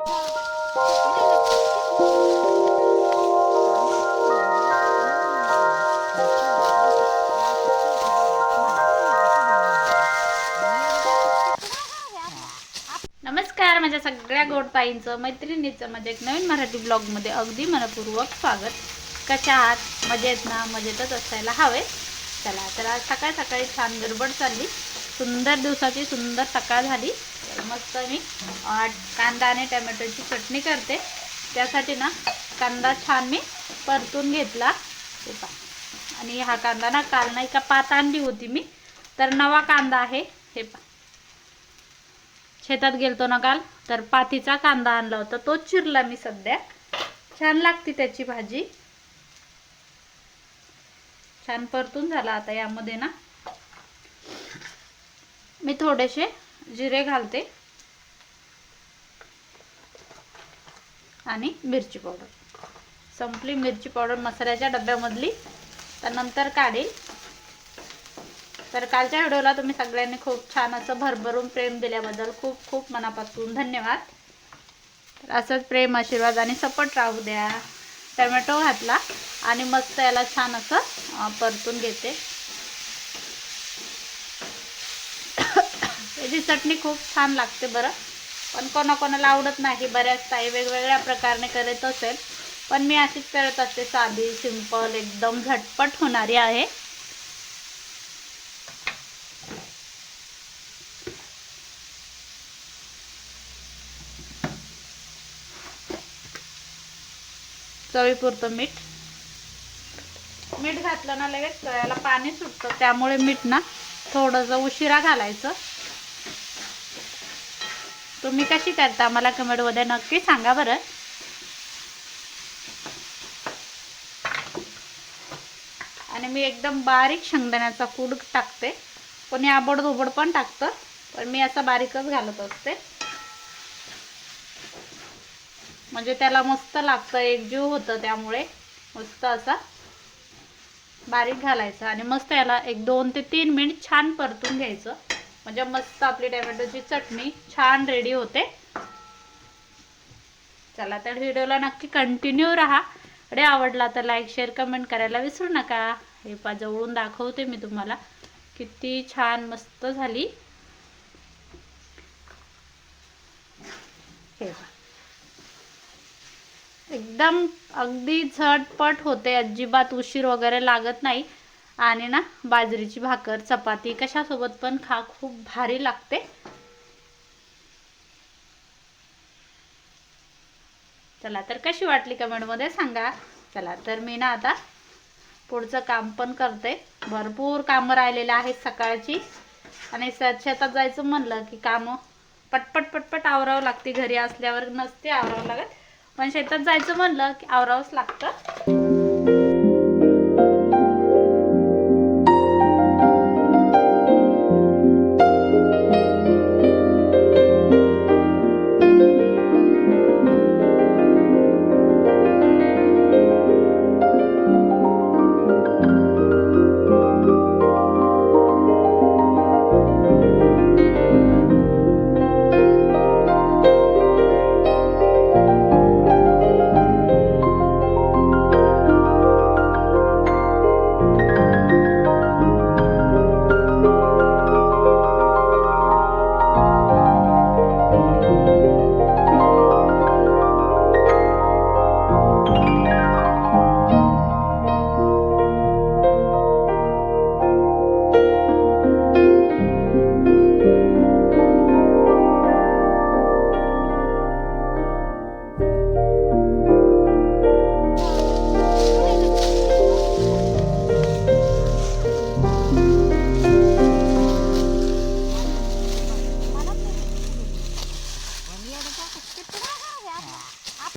नमस्कार माझ्या सगळ्या गोड मैत्रिणीचं माझ्या एक नवीन मराठी ब्लॉगमध्ये अगदी मनपूर्वक स्वागत. कशा आहात? मजेत ना? मजेतच असायला हवे. चला तर आज सकाळ सकाळी छान गडबड चालली. सुंदर दिवसाची सुंदर सकाळ झाली. तर मस्त मी कांदा आणि टमॅटोची चटणी करते. त्यासाठी ना कांदा छान मी परतून घेतला. हे आणि हा कांदा ना काल नाही का पात आणली होती मी. तर नवा कांदा आहे. हे पा शेतात गेलतो ना काल तर पातीचा कांदा आणला होता. तोच चिरला मी सध्या. छान लागते त्याची भाजी. छान परतून झाला आता यामध्ये ना. मी थोडेसे जिरे घालते. आणि मिरची पावडर. संपली मिरची पावडर मसाल्याच्या डब्यामधली. तर नंतर काढेल. तर कालच्या व्हिडिओला तुम्ही सगळ्यांनी खूप छान असं भरभरून प्रेम दिल्याबद्दल खूप खूप मनापासून धन्यवाद. तर असंच प्रेम आशीर्वाद आणि सपोर्ट राहू द्या. टमॅटो घातला आणि मस्त याला छान असं परतून घेते. याची चटणी खूप छान लागते बरं. पण कोणाकोणाला आवडत नाही बऱ्याच ताई वेगवेगळ्या प्रकारे करत असेल. पण मी अशीच करत असते साधी सिंपल एकदम झटपट होणारी आहे. चवीपुरतं मीठ. मीठ घातलं ना लगेच याला पाणी सुटतं त्यामुळे मीठ ना थोडंसं उशिरा घालायचं. तुम्ही कशी करता? मला कमेंटमध्ये नक्की सांगा बरं. आणि मी एकदम बारीक शेंगदाण्याचा कूड टाकते. कोणी आबड धोबड पण टाकतं. पण मी असं बारीकच घालत असते. म्हणजे त्याला मस्त लागतं. एकजीव होतं त्यामुळे. मस्त असा बारीक घालायचं. आणि मस्त याला एक दोन ते तीन मिनिट छान परतून घ्यायचं. म्हणजे मस्त आपली टॅमॅटोची चटणी छान रेडी होते. चला तर व्हिडिओला नक्की कंटिन्यू राहा. अरे आवडला तर लाईक शेअर कमेंट करायला विसरू नका. हे पा जवळून दाखवते मी तुम्हाला. किती छान मस्त झाली. हे एकदम अगदी झटपट होते. अजिबात उशीर वगैरे लागत नाही. आणि ना बाजरीची भाकर चपाती कशासोबत पण खा खूप भारी लागते. चला तर कशी वाटली कमेंटमध्ये सांगा. चला तर मी ना आता पुढचं काम पण करते. भरपूर कामं राहिलेलं आहेत सकाळची. आणि शेतात जायचं म्हणलं की कामं पटपट पटपट आवरावं लागते. घरी असल्यावर नसते आवरावं लागत. पण शेतात जायचं म्हणलं की आवरावंच लागतं.